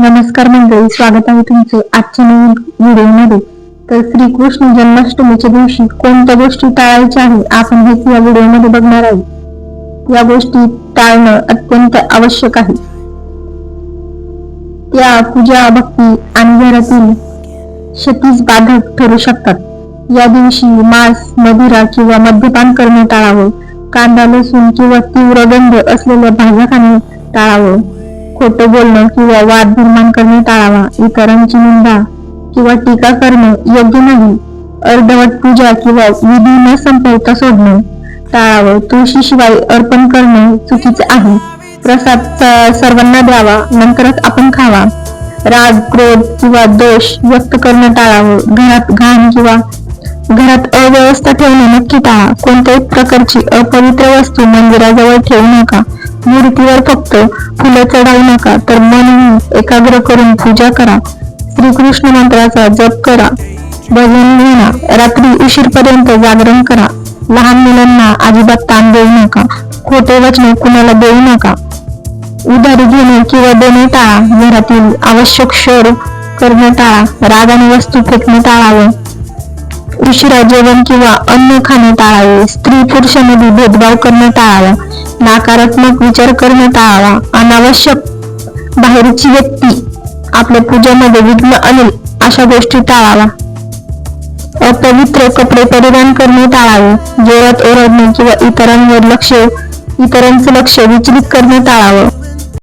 नमस्कार मंडळी स्वागत आहे तुमचं आजच्या नवीन व्हिडिओमध्ये. तर श्रीकृष्ण जन्माष्टमीच्या दिवशी कोणत्या गोष्टी टाळायच्या आहे आपण हेच या व्हिडिओमध्ये बघणार आहोत. या गोष्टी टाळणं अत्यंत आवश्यक आहे. त्या पूजा भक्ती आणि घरातील क्षतीस बाधक ठरू शकतात. या दिवशी मांस मदिरा किंवा मद्यपान करणे टाळावं. कांदा लसूण किंवा तीव्र गंध असलेल्या भाज्या खाणे टाळावं. खोटं बोलणं किंवा वाद निर्माण करणे टाळावा. इतरांची निंदा किंवा टीका करणं योग्य नाही. अर्धवट पूजा किंवा विधी न संपवता सोडणे टाळावं. तुळशीशिवाय अर्पण करणे चुकीचे आहे. प्रसाद सर्वांना द्यावा नंतरच आपण खावा. राग क्रोध किंवा दोष व्यक्त करणं टाळावं. घरात घाण किंवा घरात अव्यवस्था ठेवणे नक्की टाळा. कोणत्याही प्रकारची अपवित्र वस्तू मंदिराजवळ ठेवू नका. मूर्तीवर फक्त फुलं चढवू नका तर मन एकाग्र करून पूजा करा. श्रीकृष्ण मंत्राचा जप करा. भजन म्हणा रात्री उशीरपर्यंत जागरण करा. लहान मुलांना अजिबात ताण देऊ नका. खोटे वचने कुणाला देऊ नका. उधारी घेणे किंवा देणे टाळा. घरातील आवश्यक शोर करणे टाळा. रागाने वस्तू फेकणे टाळावे. उशिरा जेवण किंवा अन्न खाणे टाळावे. स्त्री पुरुषांमध्ये भेदभाव करणे टाळावा. नकारात्मक विचार करणं टाळावा. अनावश्यक बाहेरची व्यक्ती आपल्या पूजेमध्ये विघ्न आणेल अशा गोष्टी टाळावा. अपवित्र कपडे परिधान करणे टाळावे. जोरात ओरडणे किंवा इतरांवर लक्ष इतरांचे लक्ष विचलित करणे टाळावं.